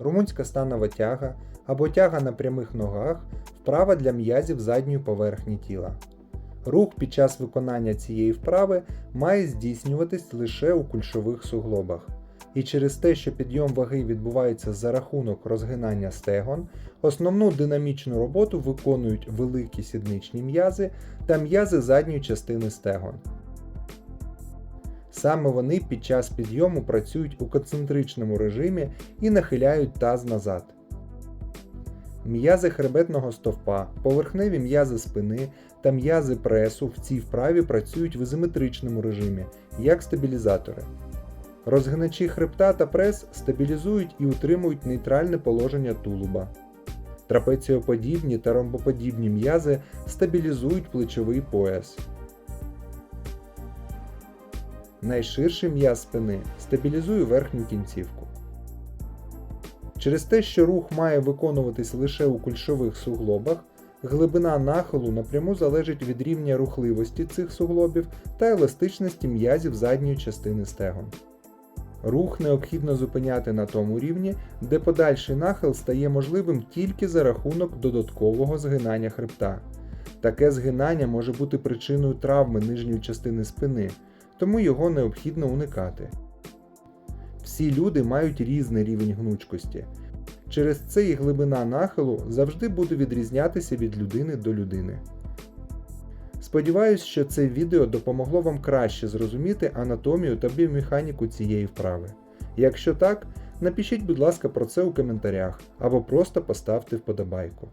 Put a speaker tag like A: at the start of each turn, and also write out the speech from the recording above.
A: румунська станова тяга або тяга на прямих ногах вправа для м'язів задньої поверхні тіла. Рух під час виконання цієї вправи має здійснюватись лише у кульшових суглобах. І через те, що підйом ваги відбувається за рахунок розгинання стегон, основну динамічну роботу виконують великі сідничні м'язи та м'язи задньої частини стегон. Саме вони під час підйому працюють у концентричному режимі і нахиляють таз назад. М'язи хребетного стовпа, поверхневі м'язи спини та м'язи пресу в цій вправі працюють в ізометричному режимі, як стабілізатори. Розгиначі хребта та прес стабілізують і утримують нейтральне положення тулуба. Трапеціоподібні та ромбоподібні м'язи стабілізують плечовий пояс. Найширший м'яз спини стабілізує верхню кінцівку. Через те, що рух має виконуватись лише у кульшових суглобах, глибина нахилу напряму залежить від рівня рухливості цих суглобів та еластичності м'язів задньої частини стегон. Рух необхідно зупиняти на тому рівні, де подальший нахил стає можливим тільки за рахунок додаткового згинання хребта. Таке згинання може бути причиною травми нижньої частини спини, тому його необхідно уникати. Всі люди мають різний рівень гнучкості. Через це і глибина нахилу завжди буде відрізнятися від людини до людини. Сподіваюсь, що це відео допомогло вам краще зрозуміти анатомію та біомеханіку цієї вправи. Якщо так, напишіть, будь ласка, про це у коментарях або просто поставте вподобайку.